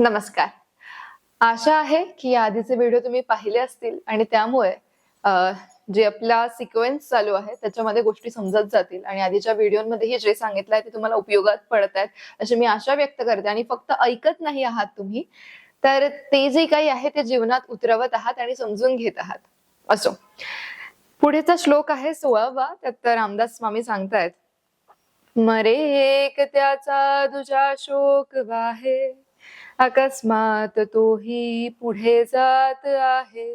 नमस्कार. आशा आहे की या आधीचे व्हिडिओ तुम्ही पाहिले असतील आणि त्यामुळे जे आपला सिक्वेन्स चालू आहे त्याच्यामध्ये गोष्टी समजत जातील आणि आधीच्या व्हिडिओमध्येही जे सांगितलं आहे ते तुम्हाला उपयोगात पडत आहेत अशी मी आशा व्यक्त करते. आणि फक्त ऐकत नाही आहात तुम्ही तर ते जे काही आहे ते जीवनात उतरवत आहात आणि समजून घेत आहात. असो. पुढेचा श्लोक आहे सोळावा त्यात तर रामदास स्वामी सांगतायत मरे एक त्याचा दुजा शोक वाहे अकस्मात तोही पुढे जात आहे.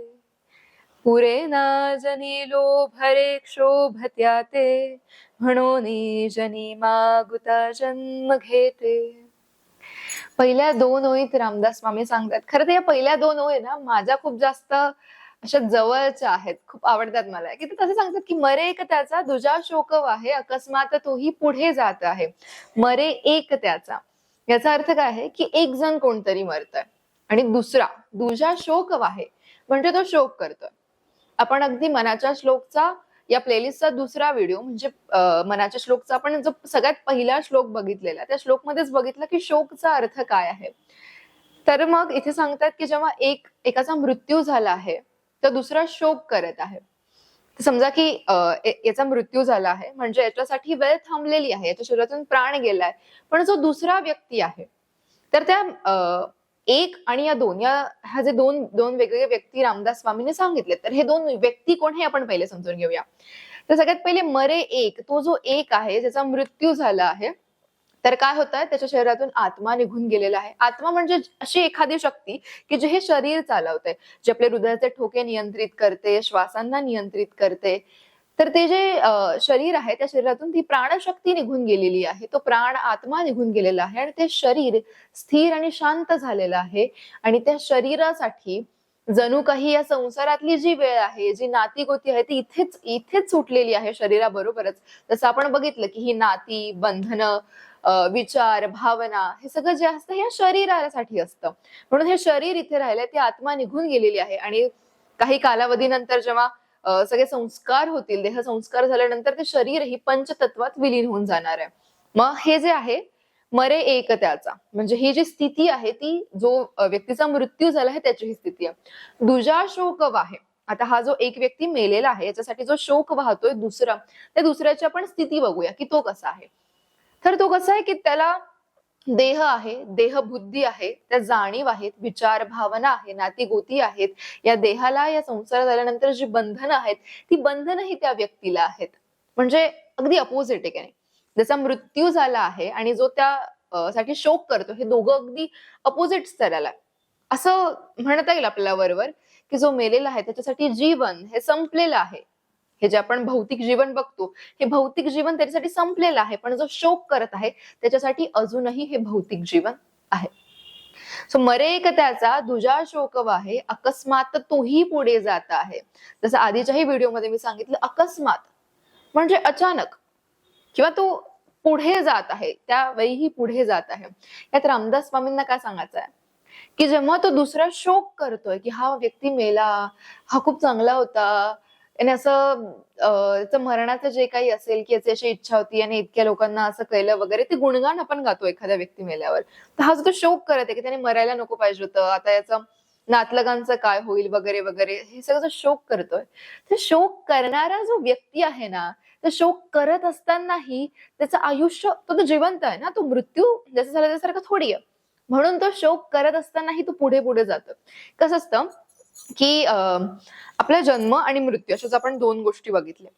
पुरे ना जनी लोभरे क्षोभत्या ते म्हणून जनी मागुता जन्म घेते. पहिल्या दोन ओळीत रामदास स्वामी सांगतात खरं तर या पहिल्या दोन ओळी ना माझ्या खूप जास्त अशा जवळच्या आहेत खूप आवडतात मला. की ते तसे सांगतात की मरे एक त्याचा दुजा शोकव आहे अकस्मात तोही पुढे जात आहे. मरे एक त्याचा. याचा अर्थ काय आहे की एक जण कोणतरी मरतय आणि दुसरा दुजा शोक आहे म्हणजे तो शोक करतोय. आपण अगदी मनाच्या श्लोकचा या प्लेलिस्टचा दुसरा व्हिडिओ म्हणजे मनाच्या श्लोकचा आपण जो सगळ्यात पहिला श्लोक बघितलेला त्या श्लोकमध्येच बघितलं की शोकचा अर्थ काय आहे. तर मग इथे सांगतात की जेव्हा एक एकाचा मृत्यू झाला आहे तर दुसरा शोक करत आहे. समजा की याचा मृत्यू झाला आहे म्हणजे याच्यासाठी वेळ थांबलेली आहे याच्या शरीरातून प्राण गेलाय पण जो दुसरा व्यक्ती आहे तर त्या अं, एक आणि या दोन या ह्या जे दोन दोन वेगवेगळे व्यक्ती रामदास स्वामींनी सांगितले तर हे दोन व्यक्ती कोण हे आपण पहिले समजून घेऊया. तर सगळ्यात पहिले मरे एक तो जो एक आहे ज्याचा मृत्यू झाला आहे तर काय होत आहे त्याच्या शरीरातून आत्मा निघून गेलेला आहे. आत्मा म्हणजे अशी एखादी शक्ती की जे हे शरीर चालवते जे आपले हृदयाचे ठोके नियंत्रित करते श्वासांना नियंत्रित करते. तर ते जे शरीर आहे त्या शरीरातून ती प्राणशक्ती निघून गेलेली आहे. तो प्राण आत्मा निघून गेलेला आहे आणि ते शरीर स्थिर आणि शांत झालेलं आहे. आणि त्या शरीरासाठी जणू काही या संसारातली जी वेळ आहे जी नाती गोती आहे ती इथेच इथेच सुटलेली आहे शरीराबरोबरच. जसं आपण बघितलं की ही नाती बंधनं विचार भावना हे सगळं जे असतं हे शरीरासाठी असतं. म्हणून हे शरीर इथे राहिलंय ती आत्मा निघून गेलेली आहे. आणि काही कालावधीनंतर जेव्हा सगळे संस्कार होतील देह संस्कार झाल्यानंतर ते शरीर ही पंचतत्वात विलीन होऊन जाणार आहे. मग हे जे आहे मरे एक त्याचा. म्हणजे ही जी स्थिती आहे ती जो व्यक्तीचा मृत्यू झाला आहे त्याची ही स्थिती आहे. दुजा शोक वाहे आता हा जो एक व्यक्ती मेलेला आहे याच्यासाठी जो शोक वाहतोय दुसरा त्या दुसऱ्याची आपण स्थिती बघूया की तो कसा आहे. तर तो कसा आहे की त्याला देह आहे देह बुद्धी आहे त्या जाणीव आहेत विचार भावना आहे नाती गोती आहेत. या देहाला या संसार झाल्यानंतर जी बंधनं आहेत ती बंधनही त्या व्यक्तीला आहेत. म्हणजे अगदी अपोजिट आहे की नाही. ज्याचा मृत्यू झाला आहे आणि जो त्या साठी शोक करतो हे दोघं अगदी अपोजिट स्तराला असं म्हणता येईल आपल्याला बरोबर की जो मेलेला आहे त्याच्यासाठी जीवन हे संपलेलं आहे. हे जे आपण भौतिक जीवन बघतो हे भौतिक जीवन त्याच्यासाठी संपलेलं आहे पण जो शोक करत आहे त्याच्यासाठी अजूनही हे भौतिक जीवन आहे. सो मरेक त्याचा दुजा शोक आहे अकस्मात तोही पुढे जात आहे. जसं आधीच्याही व्हिडिओमध्ये मी सांगितलं अकस्मात. म्हणजे अचानक. किंवा तो पुढे जात आहे त्या वेळीही पुढे जात आहे. यात रामदास स्वामींना काय सांगायचं आहे? की जेव्हा तो दुसरा शोक करतोय की हा व्यक्ती मेला हा खूप चांगला होता आणि असं मरणाचं जे काही असेल की याची अशी इच्छा होती आणि इतक्या लोकांना असं कळलं वगैरे ते गुणगान आपण गातो एखाद्या व्यक्ती मेल्यावर. तर हा जो तो शोक करत आहे की त्याने मरायला नको पाहिजे होतं आता याचं नातलगांचं काय होईल वगैरे वगैरे हे सगळं जो शोक करतोय तर शोक करणारा जो व्यक्ती आहे ना तर शोक करत असतानाही त्याचं आयुष्य तो तो जिवंत आहे ना तो मृत्यू जसं झालं त्यासारखं थोडी आहे. म्हणून तो शोक करत असतानाही तो पुढे पुढे जातो. कसं असतं की आपला जन्म आणि मृत्यू अशा आपण दोन गोष्टी बघितल्या.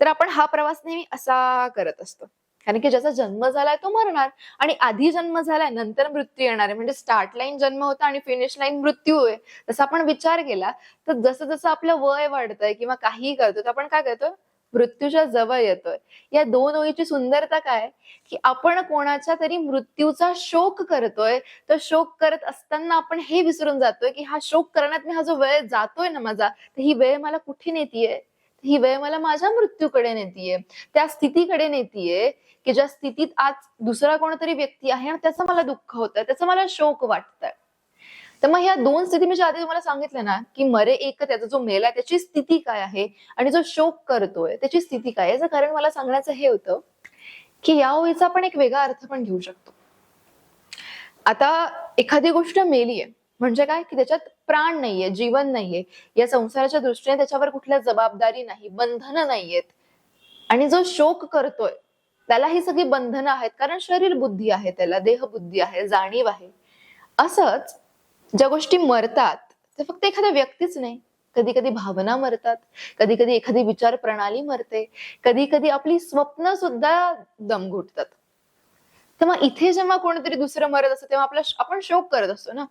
तर आपण हा प्रवास नेहमी असा करत असतो. कारण की ज्याचा जन्म झालाय तो मरणार आणि आधी जन्म झालाय नंतर मृत्यू येणार आहे. म्हणजे स्टार्ट लाईन जन्म होता आणि फिनिश लाईन मृत्यू आहे. तसा आपण विचार केला तर जसं जसं आपलं वय वाढतंय किंवा काहीही करतो तर आपण काय करतोय मृत्यूच्या जवळ येतोय. या दोन ओळीची सुंदरता काय? की आपण कोणाच्या तरी मृत्यूचा शोक करतोय तर शोक करत असताना आपण हे विसरून जातोय की हा शोक करण्यात मी हा जो वेळ जातोय ना माझा तर ही वेळ मला कुठे नेतीये? ही वेळ मला माझ्या मृत्यूकडे नेतीये त्या स्थितीकडे नेतीये की ज्या स्थितीत आज दुसरा कोणतरी व्यक्ती आहे आणि त्याचं मला दुःख होतंय त्याचं मला शोक वाटतंय. तर मग ह्या दोन स्थिती मी आधी तुम्हाला सांगितलं ना की मरे एक त्याचा जो मेला त्याची स्थिती काय आहे आणि जो शोक करतोय त्याची स्थिती काय आहे? याचं कारण मला सांगण्याचं हे होतं की या ओळीचा आपण एक वेगळा अर्थ पण घेऊ शकतो. आता एखादी गोष्ट मेली आहे म्हणजे काय? की त्याच्यात प्राण नाहीये जीवन नाहीये. या संसाराच्या दृष्टीने त्याच्यावर कुठल्या जबाबदारी नाही बंधनं नाहीयेत. आणि जो शोक करतोय त्याला ही सगळी बंधनं आहेत कारण शरीर बुद्धी आहे त्याला देह बुद्धी आहे जाणीव आहे. असंच ज्या गोष्टी मरतात ते फक्त एखाद्या व्यक्तीच नाही. कधी कधी भावना मरतात कधी कधी एखादी विचार प्रणाली मरते कधी कधी आपली स्वप्न सुद्धा दम घुटतात. तेव्हा इथे जेव्हा कोणीतरी दुसरं मरत असतं तेव्हा आपला आपण शोक करत असतो ना.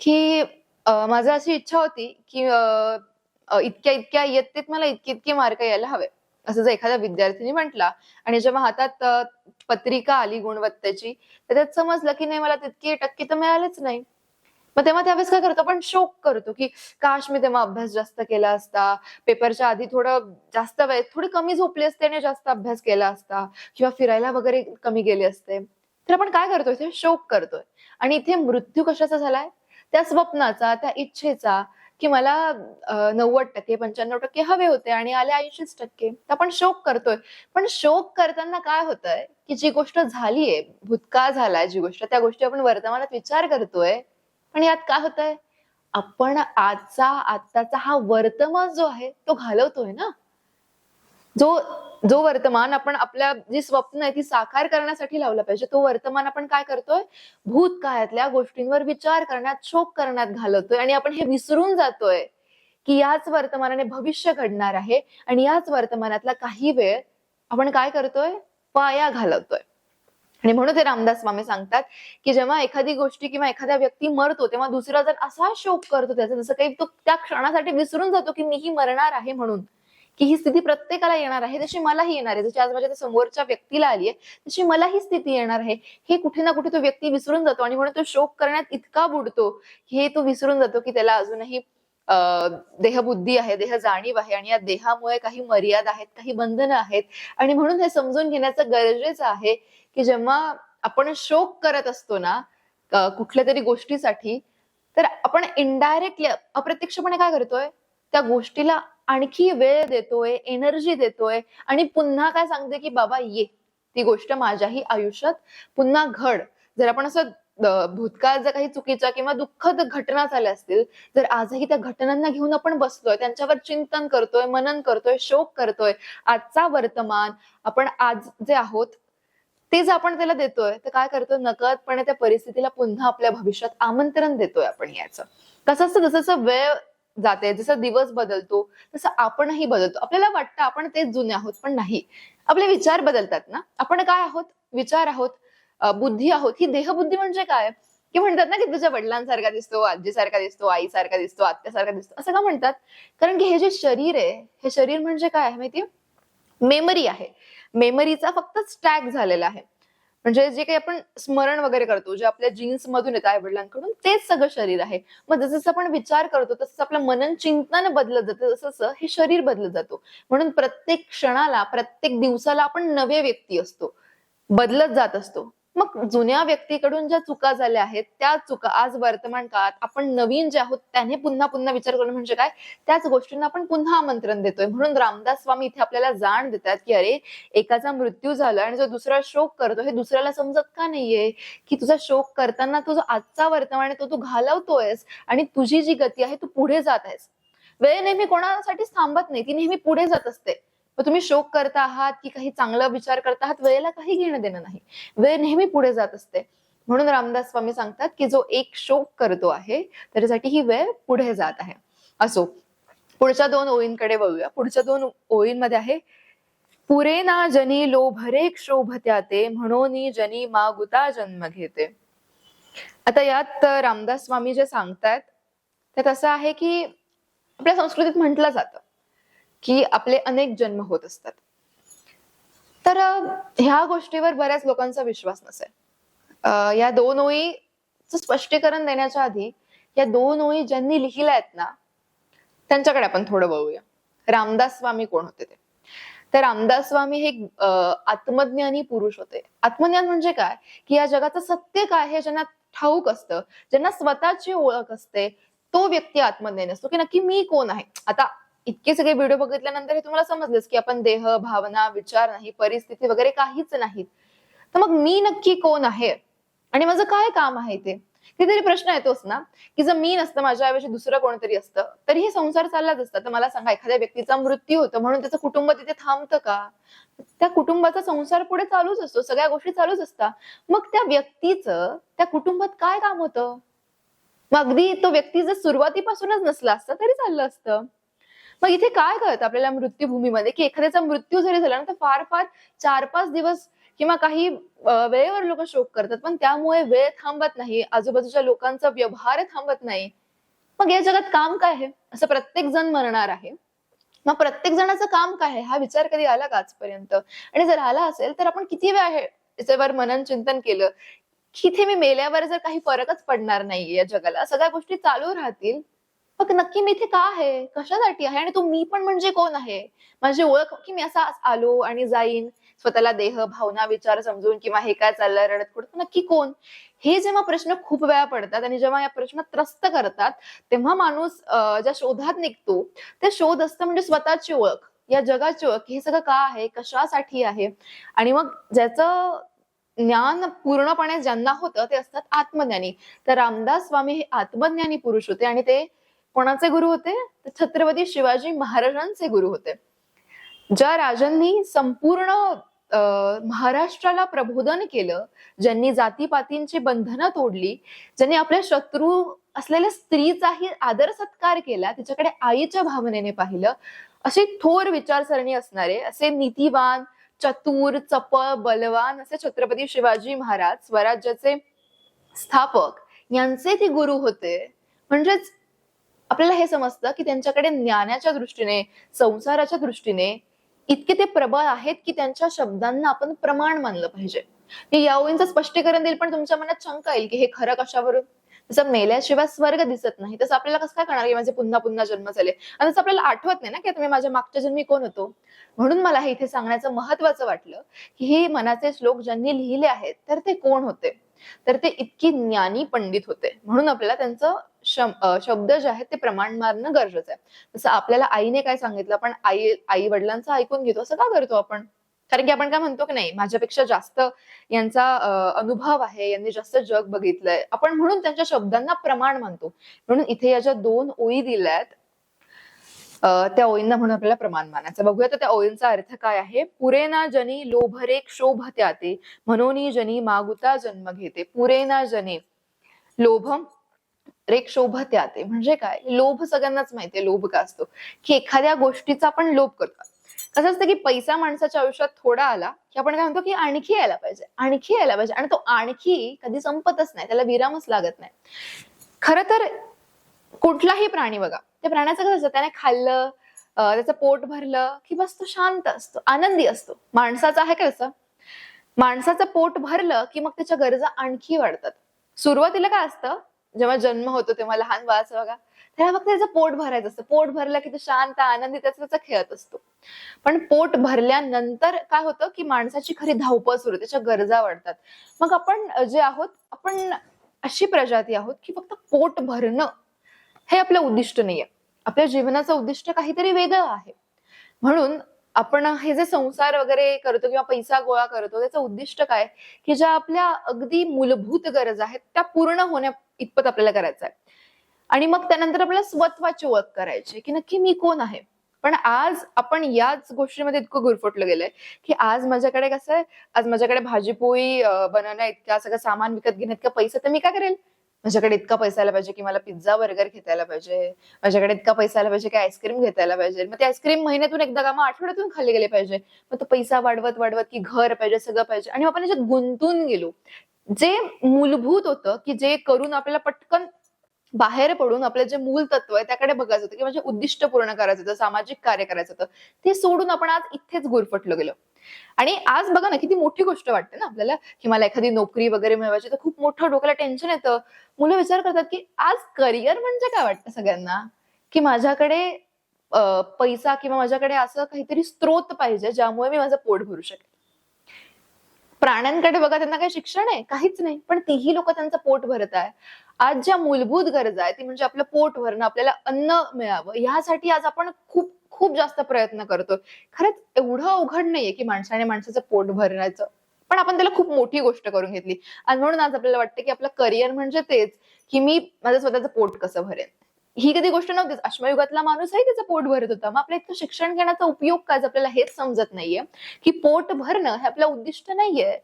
की माझा माझं अशी इच्छा होती की इतक्या इतक्या इयत्तेत मला इतके इतके मार्क यायला हवे. असं जर एखाद्या विद्यार्थीने म्हटला आणि जेव्हा हातात पत्रिका आली गुणवत्तेची तर त्यात समजलं की नाही मला तितके टक्के तर मिळालेच नाही. मग तेव्हा त्यावेळेस काय करतो? आपण शोक करतो की काश मी तेव्हा अभ्यास जास्त केला असता. पेपरच्या आधी थोडं जास्त वेळ थोडी कमी झोपली असते आणि जास्त अभ्यास केला असता किंवा फिरायला वगैरे कमी गेले असते. तर आपण काय करतोय? इथे शोक करतोय. आणि इथे मृत्यू कशाचा झालाय? त्या स्वप्नाचा त्या इच्छेचा की मला नव्वद टक्के पंच्याण्णव टक्के हवे होते आणि आले ऐंशीच टक्के. तर आपण शोक करतोय. पण शोक करताना काय होतंय? की जी गोष्ट झालीये भूतकाळ झालाय जी गोष्ट त्या गोष्टी आपण वर्तमानात विचार करतोय पण यात काय होतंय? आपण आजचा आत्ताचा हा वर्तमान जो आहे तो घालवतोय ना? जो जो वर्तमान आपण आपल्या जी स्वप्न आहे ती साकार करण्यासाठी लावला पाहिजे. तो वर्तमान आपण काय करतोय? भूतकाळातल्या गोष्टींवर विचार करण्यात शोक करण्यात घालवतोय. आणि आपण हे विसरून जातोय की याच वर्तमानाने भविष्य घडणार आहे. आणि याच वर्तमानातला काही वेळ आपण काय करतोय? वाया घालवतोय. आणि म्हणून ते रामदास स्वामी सांगतात की जेव्हा एखादी गोष्टी किंवा एखादा व्यक्ती मरतो तेव्हा दुसरा जर असा शोक करतो त्याचा जसं काही तो त्या क्षणासाठी विसरून जातो की मीही मरणार आहे म्हणून की ही स्थिती प्रत्येकाला येणार आहे तशी मलाही येणार आहे जशी आज माझ्या समोरच्या व्यक्तीला आली आहे तशी मला ही स्थिती येणार आहे. हे कुठे ना कुठे तो व्यक्ती विसरून जातो आणि म्हणून तो शोक करण्यात इतका बुडतो हे तो विसरून जातो की त्याला अजूनही देहबुद्धी आहे देह जाणीव आहे आणि या देहामुळे काही मर्यादा आहेत काही बंधनं आहेत. आणि म्हणून हे समजून घेण्याचं गरजेचं आहे की जेव्हा आपण शोक करत असतो ना कुठल्या तरी गोष्टीसाठी तर आपण इनडायरेक्टली अप्रत्यक्षपणे काय करतोय? त्या गोष्टीला आणखी वेळ देतोय एनर्जी देतोय आणि पुन्हा काय सांगते की बाबा ये. ती गोष्ट माझ्याही आयुष्यात पुन्हा घड. जर आपण असं भूतकाळ जर काही चुकीच्या किंवा दुःखद घटना झाल्या असतील जर आजही त्या घटनांना घेऊन आपण बसतोय त्यांच्यावर चिंतन करतोय मनन करतोय शोक करतोय आजचा वर्तमान आपण आज जे आहोत ते जर आपण त्याला देतोय तर काय करतोय? नकळतपणे त्या परिस्थितीला पुन्हा आपल्या भविष्यात आमंत्रण देतोय आपण याचं. कसं असतं? जसं वेळ जाते जसं दिवस बदलतो तसं आपणही बदलतो. आपल्याला वाटतं आपण तेच जुने आहोत पण नाही. आपले विचार बदलतात ना? आपण काय आहोत? विचार आहोत बुद्धी आहोत. ही देहबुद्धी म्हणजे काय? की म्हणतात ना की तुझ्या वडिलांसारखा दिसतो आजीसारखा दिसतो आईसारखा दिसतो आत्यासारखा दिसतो. असं का म्हणतात? कारण की हे जे शरीर आहे हे शरीर म्हणजे काय आहे माहितीये? मेमरी आहे. मेमरीचा फक्त स्टॅक झालेला आहे. म्हणजे जे काही आपण स्मरण वगैरे करतो जे आपल्या जीन्स मधून येतं आई वडिलांकडून तेच सगळं शरीर आहे. मग जसं जसं आपण विचार करतो तसं आपलं मनन चिंतन बदलत जातं तसं तसं हे शरीर बदलत जातो. म्हणून प्रत्येक क्षणाला प्रत्येक दिवसाला आपण नवे व्यक्ती असतो. बदलत जात असतो. मग जुन्या व्यक्तीकडून ज्या चुका झाल्या आहेत त्या चुका आज वर्तमान काळात आपण नवीन जे आहोत त्याने पुन्हा पुन्हा विचार करून म्हणजे काय? त्याच गोष्टींना आपण पुन्हा आमंत्रण देतोय. म्हणून रामदास स्वामी इथे आपल्याला जाण देतात की अरे एकाचा मृत्यू झाला आणि जो दुसरा शोक करतो हे दुसऱ्याला समजत का नाहीये? की तुझा शोक करताना तो जो आजचा वर्तमान आहे तो तू घालवतोयस आणि तुझी जी गती आहे तू पुढे जात आहेस. वेळ नेहमी कोणासाठीच थांबत नाही. ती नेहमी पुढे जात असते. मग तुम्ही शोक करता आहात की काही चांगला विचार करता आहात वेळेला काही घेणं देणं नाही. वेळ नेहमी पुढे जात असते. म्हणून रामदास स्वामी सांगतात की जो एक शोक करतो आहे त्याच्यासाठी ही वेळ पुढे जात आहे. असो पुढच्या दोन ओळींकडे वळूया. पुढच्या दोन ओळींमध्ये आहे पुरे ना जनी लोभरे क्षोभत्या ते म्हणून जनी मागुता जन्म घेते. आता यात रामदास स्वामी जे सांगतायत त्यात असं आहे की आपल्या संस्कृतीत म्हटलं जातं. की आपले अनेक जन्म होत असतात. तर ह्या गोष्टीवर बऱ्याच लोकांचा विश्वास नसेल. या दोन ओळीचं स्पष्टीकरण देण्याच्या आधी या दोन ओळी ज्यांनी लिहिल्या आहेत ना त्यांच्याकडे आपण थोडं बघूया. रामदास स्वामी कोण होते ते? तर रामदास स्वामी हे आत्मज्ञानी पुरुष होते. आत्मज्ञान म्हणजे काय? की या जगाचं सत्य काय हे ज्यांना ठाऊक असतं ज्यांना स्वतःची ओळख असते तो व्यक्ती आत्मज्ञानी असतो की नक्की मी कोण आहे? आता इतके सगळे व्हिडिओ बघितल्यानंतर हे तुम्हाला समजलंच की आपण देह भावना विचार नाही परिस्थिती वगैरे काहीच नाहीत. तर मग मी नक्की कोण आहे? आणि माझं काय काम आहे ते? कितीतरी प्रश्न येतोच ना की जर मी नसतं माझ्याऐवजी दुसरं कोणतरी असतं तरी हे संसार चाललाच असता. तर मला सांगा एखाद्या व्यक्तीचा मृत्यू होतो म्हणून त्याचं कुटुंब तिथे थांबतं का? त्या कुटुंबाचा संसार पुढे चालूच असतो सगळ्या गोष्टी चालूच असतात. मग त्या व्यक्तीचं त्या कुटुंबात काय काम होतं? मग अगदी तो व्यक्ती जर सुरुवातीपासूनच नसला असता तरी चाललं असतं. मग इथे काय कळतं आपल्याला मृत्यूभूमीमध्ये? की एखाद्याचा मृत्यू जरी झाला ना तर फार फार चार पाच दिवस किंवा काही वेळेवर लोक शोक करतात. पण त्यामुळे वेळ थांबत नाही आजूबाजूच्या लोकांचा व्यवहार थांबत नाही. मग या जगात काम काय आहे? असं प्रत्येक जण म्हणणार आहे. मग प्रत्येक जणाचं काम काय आहे? हा विचार कधी आला का आजपर्यंत? आणि जर आला असेल तर आपण किती वेळ आहे याच्यावर मनन चिंतन केलं? की इथे मी मेल्यावर जर काही फरकच पडणार नाही या जगाला सगळ्या गोष्टी चालू राहतील. मग नक्की मी इथे का आहे? कशासाठी आहे? आणि तो मी पण म्हणजे कोण आहे? माझी ओळख की मी असा आलो आणि जाईन. स्वतःला देह भावना विचार समजून किंवा हे काय चाललंय रडत कुठं? नक्की कोण? हे जेव्हा प्रश्न खूप वेळा पडतात आणि जेव्हा या प्रश्न त्रस्त करतात तेव्हा माणूस ज्या शोधात निघतो ते शोध असतं म्हणजे स्वतःची ओळख. या जगाची ओळख हे सगळं का आहे? कशासाठी आहे? आणि मग ज्याचं ज्ञान पूर्णपणे ज्यांना होतं ते असतात आत्मज्ञानी. तर रामदास स्वामी हे आत्मज्ञानी पुरुष होते आणि ते कोणाचे गुरु होते? तर छत्रपती शिवाजी महाराजांचे गुरु होते. ज्या राजांनी संपूर्ण महाराष्ट्राला प्रबोधन केलं ज्यांनी जातीपातींची बंधनं तोडली ज्यांनी आपल्या शत्रू असलेल्या स्त्रीचाही आदर सत्कार केला तिच्याकडे आईच्या भावनेने पाहिलं अशी थोर विचारसरणी असणारे असे नीतिवान चतुर चपळ बलवान असे छत्रपती शिवाजी महाराज स्वराज्याचे स्थापक यांचे ते गुरु होते. म्हणजेच आपल्याला हे समजतं की त्यांच्याकडे ज्ञानाच्या दृष्टीने संसाराच्या दृष्टीने इतके ते प्रबळ आहेत की त्यांच्या शब्दांना आपण प्रमाण मानलं पाहिजे. मी या ओळींचं स्पष्टीकरण देईल पण तुमच्या मनात शंका येईल की हे खरं कशावरून? जसं मेल्याशिवाय स्वर्ग दिसत नाही तसं आपल्याला कसं काय करणार की माझे पुन्हा पुन्हा जन्म झाले? आणि तसं आपल्याला आठवत नाही ना की आता मी माझ्या मागच्या जन्मी कोण होतो? म्हणून मला हे इथे सांगण्याचं महत्वाचं वाटलं की हे मनाचे श्लोक ज्यांनी लिहिले आहेत तर ते कोण होते? तर ते इतकी ज्ञानी पंडित होते. म्हणून आपल्याला त्यांचं शब्द जे आहेत ते प्रमाण मारणं गरजेचं आहे. जसं आपल्याला आईने काय सांगितलं आपण आई आई वडिलांचं ऐकून घेतो असं का करतो आपण? कारण की आपण काय म्हणतो की नाही माझ्यापेक्षा जास्त यांचा अनुभव आहे यांनी जास्त जग बघितलंय. आपण म्हणून त्यांच्या शब्दांना प्रमाण मानतो. म्हणून इथे या ज्या दोन ओळी दिल्यात त्या ओळींना म्हणून आपल्याला प्रमाण मानायचं. बघूया तर त्या ओळींचा अर्थ काय आहे? पुरेना जनी लोभरे क्षोभ त्याते म्हणून जनी मागुता जन्म घेते. पुरेना जनी लोभ रे क्षोभ त्याते म्हणजे काय? लोभ सगळ्यांनाच माहितीये. लोभ का असतो? की एखाद्या गोष्टीचा आपण लोभ करतो. कसं असतं की पैसा माणसाच्या आयुष्यात थोडा आला की आपण काय म्हणतो की आणखी यायला पाहिजे. आणखी यायला पाहिजे. आणि तो आणखी कधी संपतच नाही. त्याला विरामच लागत नाही. खर तर कुठलाही प्राणी बघा त्या प्राण्याचं कसं असतं? त्याने खाल्लं त्याचं पोट भरलं की बस तो शांत असतो. आनंदी असतो. माणसाचं आहे कसं? माणसाचं पोट भरलं की मग त्याच्या गरजा आणखी वाढतात. सुरुवातीला काय असतं? जेव्हा जन्म होतो तेव्हा लहान बाळाचा बघा तेव्हा फक्त त्याचं पोट भरायचं असतं. पोट भरलं की तो शांत आनंदी त्याचा त्याचा खेळत असतो. पण पोट भरल्यानंतर काय होतं की माणसाची खरी धावपळ सुरू त्याच्या गरजा वाढतात. मग आपण जे आहोत आपण अशी प्रजाती आहोत की फक्त पोट भरणं हे आपलं उद्दिष्ट नाहीये. आपल्या जीवनाचं उद्दिष्ट काहीतरी वेगळं आहे. म्हणून आपण हे जे संसार वगैरे करतो किंवा पैसा गोळा करतो त्याचं उद्दिष्ट काय? की ज्या आपल्या अगदी मूलभूत गरजा आहेत त्या पूर्ण होण्या इतपत आपल्याला करायचं आहे. आणि मग त्यानंतर आपल्याला स्वत्वाची ओळख करायची की नक्की मी कोण आहे? पण आज आपण याच गोष्टीमध्ये इतकं गुरफटलं गेलंय की आज माझ्याकडे कसं आहे आज माझ्याकडे भाजीपोळी बनवण्या इतक्या सगळं सामान विकत घेण्या इतका पैसा तर मी काय करेल माझ्याकडे इतका पैसा आला पाहिजे की मला पिझ्झा बर्गर घेतायला पाहिजे. माझ्याकडे इतका पैसा आला पाहिजे की आईस्क्रीम घेतायला पाहिजे. मग ते आईस्क्रीम महिन्यातून एकदा का मग आठवड्यातून खाल्ले गेले पाहिजे. मग तो पैसा वाढवत वाढवत की घर पाहिजे सगळं पाहिजे. आणि आपण याच्यात गुंतून गेलो. जे मूलभूत होतं की जे करून आपल्याला पटकन बाहेर पडून आपलं जे मूल तत्व आहे त्याकडे बघायचं होतं की म्हणजे उद्दिष्ट पूर्ण करायचं होतं सामाजिक कार्य करायचं होतं ते सोडून आपण आज इथेच गुरफटलो गेलो. आणि आज बघा ना किती मोठी गोष्ट वाटते ना आपल्याला. की मला एखादी नोकरी वगैरे मिळवायची तर खूप मोठं डोक्याला टेन्शन येतं. मुलं विचार करतात की आज करिअर म्हणजे काय वाटतं सगळ्यांना? की माझ्याकडे पैसा किंवा माझ्याकडे असं काहीतरी स्त्रोत पाहिजे ज्यामुळे मी माझं पोट भरू शकेल प्राण्यांकडे बघा त्यांना काही शिक्षण आहे? काहीच नाही. पण तीही लोक त्यांचं पोट भरत आहे. आज ज्या मूलभूत गरजा आहे ती म्हणजे आपलं पोट भरणं आपल्याला अन्न मिळावं ह्यासाठी आज आपण खूप खूप जास्त प्रयत्न करतो खरंच एवढं अवघड नाहीये की माणसाने माणसाचं पोट भरण्याचं. पण आपण त्याला खूप मोठी गोष्ट करून घेतली. आणि म्हणून आज आपल्याला वाटतं की आपलं करिअर म्हणजे तेच की मी माझं स्वतःचं पोट कसं भरेन? ही कधी गोष्ट नव्हतीच. अश्मयुगातला माणूसही त्याचं पोट भरत होता. मग आपल्या इतकं शिक्षण घेण्याचा उपयोग काय आपल्याला हेच समजत नाहीये? की पोट भरणं हे आपलं उद्दिष्ट नाहीये.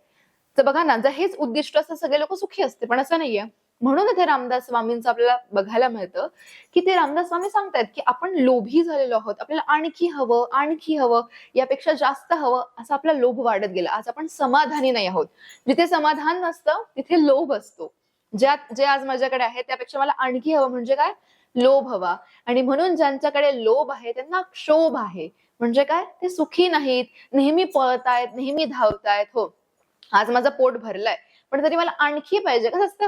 तर बघा ना जर हेच उद्दिष्ट असतं सगळे लोक सुखी असते. पण असं नाहीये. म्हणून इथे रामदास स्वामींचं आपल्याला बघायला मिळतं की ते रामदास स्वामी सांगतायत की आपण लोभी झालेलो आहोत. आपल्याला आणखी हवं आणखी हवं यापेक्षा जास्त हवं असा आपला लोभ वाढत गेला. आज आपण समाधानी नाही आहोत. जिथे समाधान नसतं तिथे लोभ असतो. ज्यात जे आज माझ्याकडे आहे त्यापेक्षा मला आणखी हवं म्हणजे काय? लोभ हवा. आणि म्हणून ज्यांच्याकडे लोभ आहे त्यांना क्षोभ आहे. म्हणजे काय? ते सुखी नाहीत नेहमी पळतायत नेहमी धावतायत. हो. आज माझं पोट भरलंय. पण तरी मला आणखी पाहिजे. कसं असतं?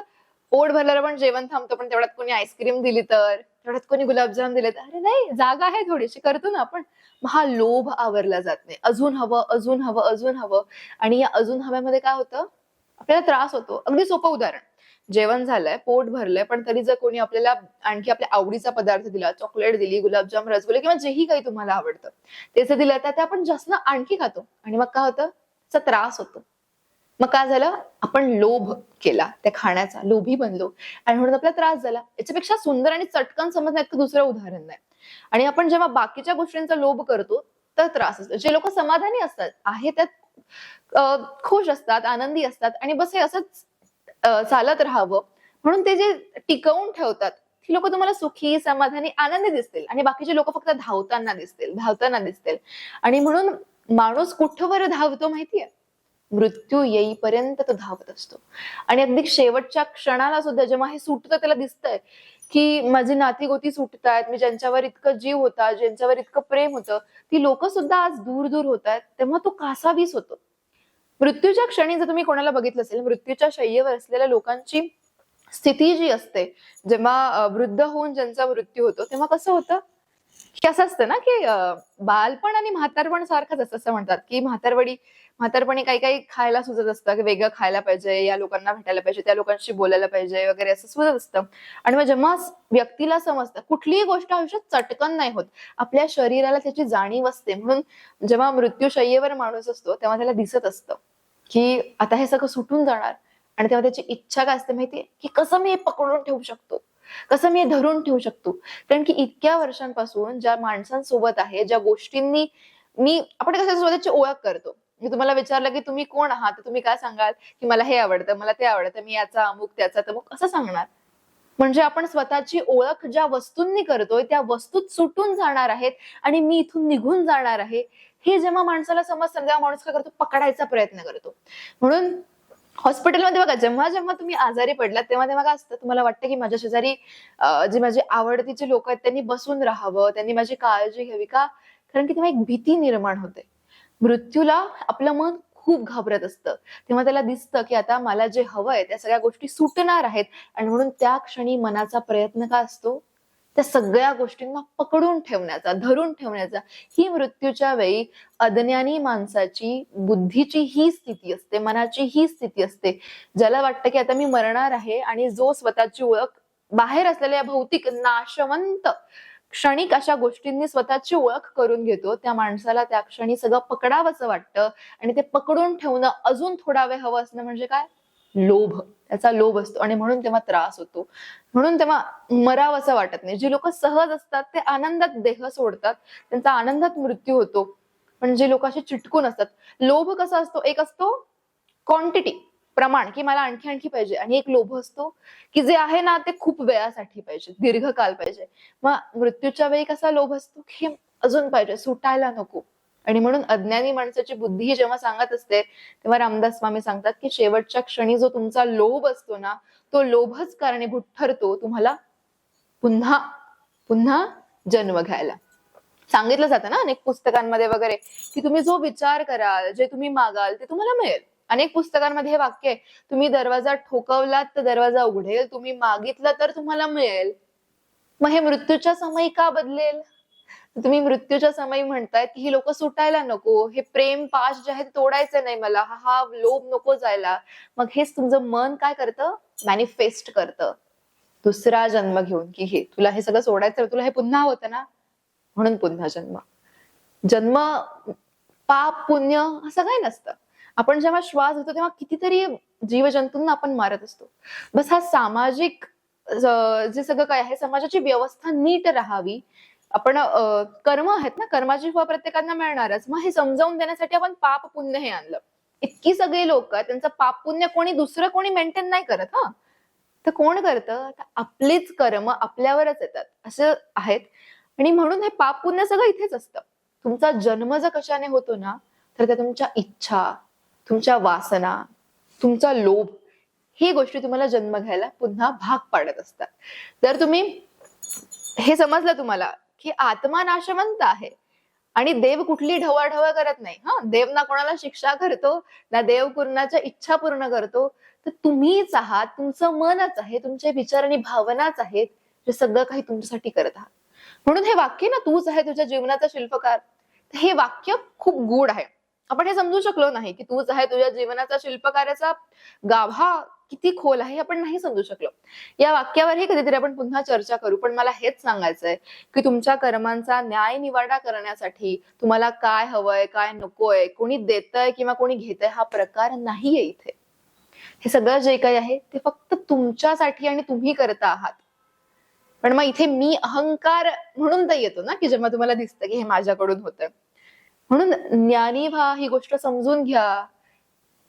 पोट भरल्यावर पण जेवण थांबतो पण तेवढ्यात कोणी आईस्क्रीम दिली तर तेवढ्यात कोणी गुलाबजाम दिले तर. अरे नाही जागा आहे थोडीशी करतो ना आपण. हा लोभ आवरला जात नाही. अजून हवं अजून हवं अजून हवं. आणि या अजून हव्यामध्ये काय होतं? आपल्याला त्रास होतो. अगदी सोपं उदाहरण. जेवण झालंय पोट भरलंय पण तरी जर कोणी आपल्याला आणखी आपल्या आवडीचा पदार्थ दिला चॉकलेट दिली गुलाबजाम रसगुल्ले किंवा जेही काही तुम्हाला आवडतं ते जर दिलं तर ते आपण जास्त आणखी खातो. आणि मग काय होतं? त्याचा त्रास होतो. मग काय झालं? आपण लोभ केला त्या खाण्याचा लोभी बनलो आणि म्हणून आपला त्रास झाला. याच्यापेक्षा सुंदर आणि चटकन समजण्यात दुसरं उदाहरण नाही. आणि आपण जेव्हा बाकीच्या गोष्टींचा लोभ करतो तर त्रास असतो. जे लोक समाधानी असतात आहे त्यात खुश असतात आनंदी असतात आणि बस हे असंच चालत राहावं. म्हणून ते जे टिकवून ठेवतात ती लोक तुम्हाला सुखी समाधानी आनंदी दिसतील. आणि बाकीचे लोक फक्त धावताना दिसतील धावताना दिसतील. आणि म्हणून माणूस कुठवर धावतो माहितीये? मृत्यू येईपर्यंत तो धावत असतो. आणि अगदी शेवटच्या क्षणाला सुद्धा जेव्हा हे सुटतं त्याला दिसतंय की माझी नाती गोती सुटतायत मी ज्यांच्यावर इतकं जीव होता ज्यांच्यावर इतकं प्रेम होतं ती लोक सुद्धा आज दूर दूर होत आहेत तेव्हा तो कासावीस होतो. मृत्यूच्या क्षणी जर तुम्ही कोणाला बघितलं असेल मृत्यूच्या शय्येवर असलेल्या लोकांची स्थिती जी असते जेव्हा वृद्ध होऊन ज्यांचा मृत्यू होतो तेव्हा कसं होतं? की असं असतं ना की अं, बालपण आणि म्हातारपण सारखंच असतं असं म्हणतात की म्हातारवडी म्हातारपणी काही काही खायला सुचत असतं की वेगळं खायला पाहिजे या लोकांना भेटायला पाहिजे त्या लोकांशी बोलायला पाहिजे वगैरे असं सुचत असतं. आणि मग जेव्हा व्यक्तीला समजतं कुठलीही गोष्ट आयुष्यात चटकन नाही होत. आपल्या शरीराला त्याची जाणीव असते. म्हणून जेव्हा मृत्यूशय्येवर माणूस असतो तेव्हा त्याला दिसत असतं की आता हे सगळं सुटून जाणार. आणि तेव्हा त्याची इच्छा काय असते माहितीये? की कसं मी हे पकडून ठेवू शकतो? कसं मी हे धरून ठेवू शकतो? कारण की इतक्या वर्षांपासून ज्या माणसांसोबत आहे ज्या गोष्टींनी मी आपण कसं स्वतःची ओळख करतो? मी तुम्हाला विचारलं की तुम्ही कोण आहात? तर तुम्ही काय सांगाल? की मला हे आवडतं मला ते आवडतं मी याचा अमुक त्याचा तमुक असं सांगणार. म्हणजे आपण स्वतःची ओळख ज्या वस्तूंनी करतोय त्या वस्तूत सुटून जाणार आहेत आणि मी इथून निघून जाणार आहे. हे जेव्हा माणसाला समजतं तेव्हा माणूस काय करतो? पकडायचा प्रयत्न करतो. म्हणून हॉस्पिटलमध्ये बघा जेव्हा जेव्हा तुम्ही आजारी पडलात तेव्हा तेव्हा काय असतं? तुम्हाला वाटतं की माझ्या शेजारी जे माझे माझी आवडतीची लोक आहेत त्यांनी बसून राहावं त्यांनी माझी काळजी घ्यावी का? कारण की तेव्हा एक भीती निर्माण होते. मृत्यूला आपलं मन खूप घाबरत असतं. तेव्हा त्याला दिसतं की आता मला जे हवंय त्या सगळ्या गोष्टी सुटणार आहेत. आणि म्हणून त्या क्षणी मनाचा प्रयत्न का असतो? त्या सगळ्या गोष्टींना पकडून ठेवण्याचा धरून ठेवण्याचा. ही मृत्यूच्या वेळी अज्ञानी माणसाची बुद्धीची ही स्थिती असते मनाची ही स्थिती असते. ज्याला वाटतं की आता मी मरणार आहे आणि जो स्वतःची ओळख बाहेर असलेल्या भौतिक नाशवंत क्षणिक अशा गोष्टींनी स्वतःची ओळख करून घेतो. त्या माणसाला त्या क्षणी सगळं पकडावंसं वाटतं आणि ते पकडून ठेवणं अजून थोडा वेळ हवं असणं म्हणजे काय? लोभ. त्याचा लोभ असतो आणि म्हणून तेव्हा त्रास होतो. म्हणून तेव्हा मरावंसं वाटत नाही. जे लोक सहज असतात ते आनंदात देह सोडतात. त्यांचा आनंदात मृत्यू होतो. पण जे लोक असे चिटकून असतात लोभ कसा असतो? एक असतो क्वांटिटी प्रमाण की मला आणखी आणखी पाहिजे. आणि एक लोभ असतो की जे आहे ना ते खूप वेळासाठी पाहिजे. दीर्घकाल पाहिजे. मग मृत्यूच्या वेळी कसा लोभ असतो? की अजून पाहिजे. सुटायला नको. आणि म्हणून अज्ञानी माणसाची बुद्धी जेव्हा सांगत असते तेव्हा रामदास स्वामी सांगतात की शेवटच्या क्षणी जो तुमचा लोभ असतो ना तो लोभच कारणीभूत ठरतो तुम्हाला पुन्हा पुन्हा जन्म घ्यायला. सांगितलं जातं ना अनेक पुस्तकांमध्ये वगैरे की तुम्ही जो विचार कराल जे तुम्ही मागाल ते तुम्हाला मिळेल. अनेक पुस्तकांमध्ये हे वाक्य आहे तुम्ही दरवाजा ठोकवलात तर दरवाजा उघडेल तुम्ही मागितलं तर तुम्हाला मिळेल. मग हे मृत्यूच्या समयी का बदलेल? तुम्ही मृत्यूच्या समयी म्हणताय की ही लोक सुटायला नको हे प्रेम पाश जे आहे तोडायचं नाही मला हा हा लोभ नको जायला. मग हेच तुमचं मन काय करतं? मॅनिफेस्ट करतं. दुसरा जन्म घेऊन की हे तुला हे सगळं सोडायचं तुला हे पुन्हा होतं ना? म्हणून पुन्हा जन्म. जन्म पाप पुण्य असं काही नसतं. आपण जेव्हा श्वास घेतो तेव्हा कितीतरी जीवजंतूंना आपण मारत असतो. बस हा सामाजिक जे सगळं काय आहे समाजाची व्यवस्था नीट राहावी. आपण कर्म आहेत ना कर्माची फळ प्रत्येकांना मिळणारच. मग हे समजावून देण्यासाठी आपण पाप पुण्य हे आणलं. इतकी सगळी लोक त्यांचं पाप पुण्य कोणी दुसरं कोणी मेंटेन नाही करत हा. तर कोण करतं? आपलीच कर्म आपल्यावरच येतात. असं आहेत. आणि म्हणून हे पाप पुण्य सगळं इथेच असतं. तुमचा जन्म जर कशाने होतो ना तर त्या तुमच्या इच्छा तुमच्या वासना तुमचा लोभ ही गोष्टी तुम्हाला जन्म घ्यायला पुन्हा भाग पाडत असतात. जर तुम्ही हे समजलं तुम्हाला की आत्मा नाशवंत आहे आणि देव कुठली ढवळढवळ करत नाही हा? देव ना कोणाला शिक्षा करतो ना देव कुणाच्या इच्छा पूर्ण करतो तर तुम्हीच आहात तुमचं मनच आहे तुमचे विचार आणि भावनाच आहेत जे सगळं काही तुमच्यासाठी करत आहात. म्हणून हे वाक्य ना तूच आहे तुझ्या जीवनाचा शिल्पकार. हे वाक्य खूप गूढ आहे. आपण हे समजू शकलो नाही की तूच आहे तुझ्या जीवनाचा शिल्पकाराचा गाभा किती खोल आहे हे आपण नाही समजू शकलो. या वाक्यावरही कधीतरी आपण पुन्हा चर्चा करू पण मला हेच सांगायचंय की तुमच्या कर्मांचा न्याय निवाडा करण्यासाठी तुम्हाला काय हवंय काय नकोय कोणी देतंय किंवा कोणी घेतय हा प्रकार नाहीये इथे. हे सगळं जे काही आहे ते फक्त तुमच्यासाठी आणि तुम्ही करता आहात. पण मग इथे मी अहंकार म्हणून तर येतो ना की जेव्हा तुम्हाला दिसतं की हे माझ्याकडून होतं. म्हणून ज्ञानी व्हा ही गोष्ट समजून घ्या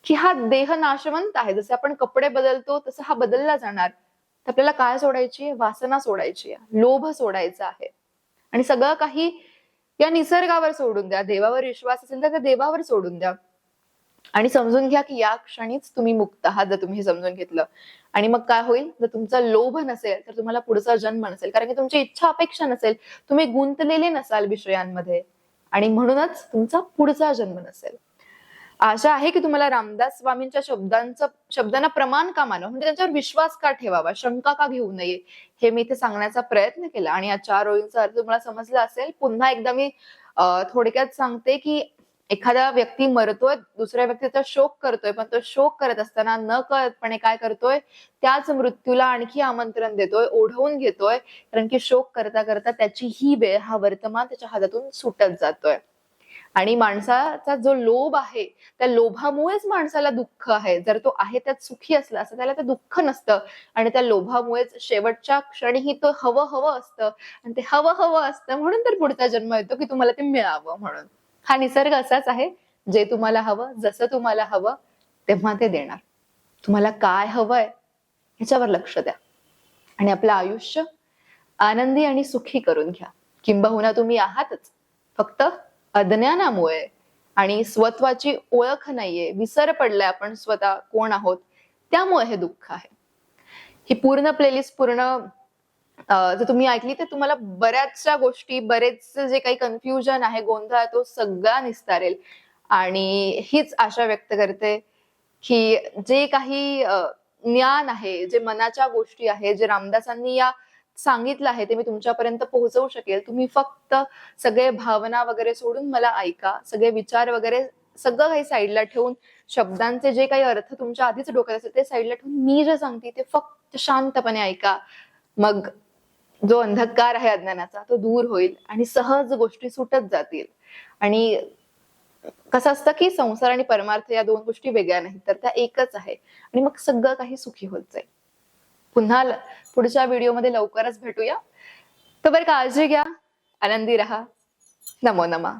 की हा देह नाशवंत आहे. जसे आपण कपडे बदलतो तसं हा बदलला जाणार. तर आपल्याला काय सोडायची? आहे वासना सोडायची आहे. लोभ सोडायचा आहे. आणि सगळं काही या निसर्गावर सोडून द्या. देवावर विश्वास असेल तर त्या देवावर सोडून द्या. आणि समजून घ्या की या क्षणीच तुम्ही मुक्त आहात जर तुम्ही हे समजून घेतलं. आणि मग काय होईल? जर तुमचा लोभ नसेल तर तुम्हाला पुढचा जन्म नसेल. कारण की तुमची इच्छा अपेक्षा नसेल. तुम्ही गुंतलेले नसाल विषयांमध्ये. आणि म्हणूनच तुमचा पुढचा जन्म नसेल. आशा आहे की तुम्हाला रामदास स्वामींच्या शब्दांचं शब्दांना प्रमाण का मानव? म्हणजे त्यांच्यावर विश्वास का ठेवावा? शंका का घेऊ नये? हे मी इथे सांगण्याचा प्रयत्न केला. आणि या चार ओळींचा अर्थ तुम्हाला समजला असेल. पुन्हा एकदा मी थोडक्यात सांगते की एखादा व्यक्ती मरतोय दुसऱ्या व्यक्तीचा शोक करतोय पण तो शोक करत असताना न कळतपणे काय करतोय त्याच मृत्यूला आणखी आमंत्रण देतोय ओढवून घेतोय कारण की शोक करता करता त्याची ही वेळ हा वर्तमान त्याच्या हातातून सुटत जातोय. आणि माणसाचा जो लोभ आहे त्या लोभामुळेच माणसाला दुःख आहे. जर तो आहे त्यात सुखी असला असं त्याला ते दुःख नसतं. आणि त्या लोभामुळेच शेवटच्या क्षणीही तो हवं हवं असतं. आणि ते हवं हवं असतं म्हणून तर पुढचा जन्म येतो की तुम्हाला ते मिळावं म्हणून. हा निसर्ग असाच आहे जे तुम्हाला हवं जसं तुम्हाला हवं तेव्हा ते देणार. तुम्हाला काय हवंय ह्याच्यावर लक्ष द्या. आणि आपलं आयुष्य आनंदी आणि सुखी करून घ्या. किंबहुना तुम्ही आहातच. फक्त अज्ञानामुळे आणि स्वत्वाची ओळख नाहीये विसर पडलाय आपण स्वतः कोण आहोत त्यामुळे हे दुःख आहे. ही पूर्ण प्लेलिस्ट पूर्ण जर तुम्ही ऐकली तर तुम्हाला बऱ्याचशा गोष्टी बरेच जे काही कन्फ्युजन आहे गोंधळ तो सगळा निस्तारेल. आणि हीच आशा व्यक्त करते की जे काही ज्ञान आहे जे मनाच्या गोष्टी आहे जे रामदासांनी या सांगितलं आहे ते मी तुमच्यापर्यंत पोहोचवू शकेल. तुम्ही फक्त सगळे भावना वगैरे सोडून मला ऐका सगळे विचार वगैरे सगळं काही साईडला ठेवून शब्दांचे जे काही अर्थ तुमच्या आधीच डोक्यात असेल ते साईडला ठेवून मी जे सांगते ते फक्त शांतपणे ऐका. मग जो अंधकार आहे अज्ञानाचा तो दूर होईल आणि सहज गोष्टी सुटत जातील. आणि कसं असतं की संसार आणि परमार्थ या दोन गोष्टी वेगळ्या नाहीत तर त्या एकच आहे. आणि मग सगळं काही सुखी होत जाईल. पुन्हा पुढच्या व्हिडिओमध्ये लवकरच भेटूया. तर बरं काळजी घ्या आनंदी राहा. नमो नमा.